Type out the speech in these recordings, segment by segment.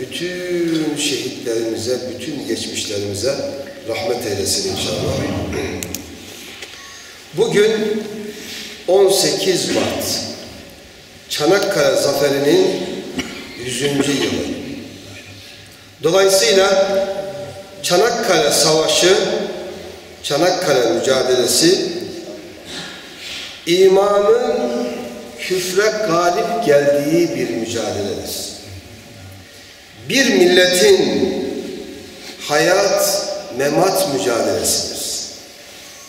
bütün şehitlerimize, bütün geçmişlerimize rahmet eylesin inşallah. Bugün 18 Mart Çanakkale Zaferi'nin 100. yılı. Dolayısıyla Çanakkale Savaşı, Çanakkale mücadelesi imanın küfre galip geldiği bir mücadeledir. Bir milletin hayat memat mücadelesidir.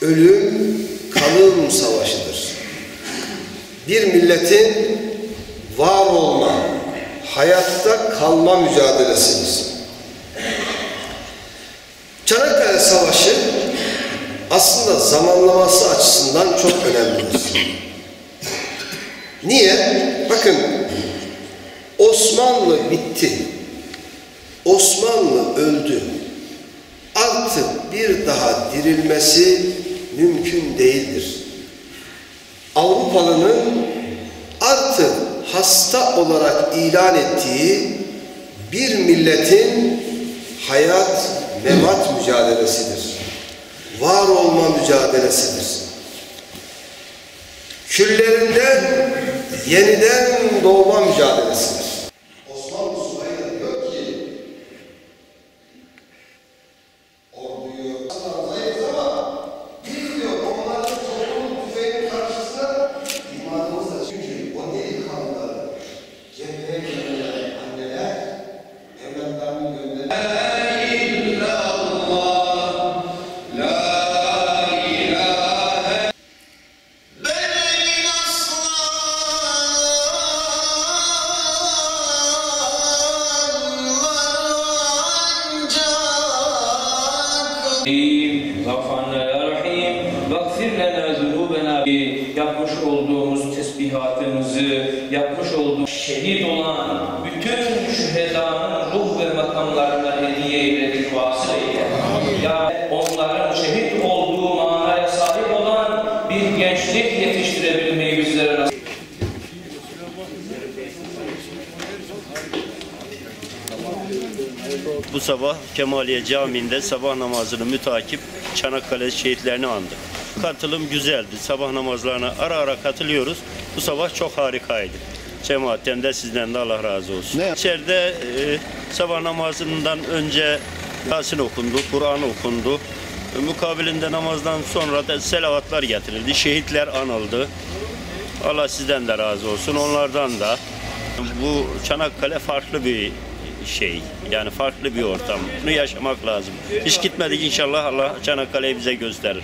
Ölüm kalım savaşıdır. Bir milletin var olma, hayatta kalma mücadelesidir. Çanakkale Savaşı aslında zamanlaması açısından çok önemlidir. Niye? Bakın Osmanlı bitti. Osmanlı öldü. Artık bir daha dirilmesi mümkün değildir. Avrupalının artık hasta olarak ilan ettiği bir milletin hayat memat mücadelesidir. Var olma mücadelesidir. Küllerinden yeniden doğma mücadelesidir. Gaffarna ya Rahim, Vakfir lena zunubena yapmış olduğumuz tesbihatımızı, yapmış olduğumuz şehit olan bütün şühedanın ruh ve makamlarına hediye eyledik vasıl eyle. Ya onların şehit olduğu manaya sahip olan bir gençlik Bu sabah Kemaliye Camii'nde sabah namazını mütakip Çanakkale şehitlerini andık. Katılım güzeldi. Sabah namazlarına ara ara katılıyoruz. Bu sabah çok harikaydı. Cemaatten de sizden de Allah razı olsun. Ne? İçeride e, sabah namazından önce Yasin okundu, Kur'an okundu. E, mukabilinde namazdan sonra da selavatlar getirildi. Şehitler anıldı. Allah sizden de razı olsun. Onlardan da. Bu Çanakkale farklı bir şey. Yani farklı bir ortam. Bunu yaşamak lazım. Hiç gitmedik inşallah Allah Çanakkale'yi bize gösterir.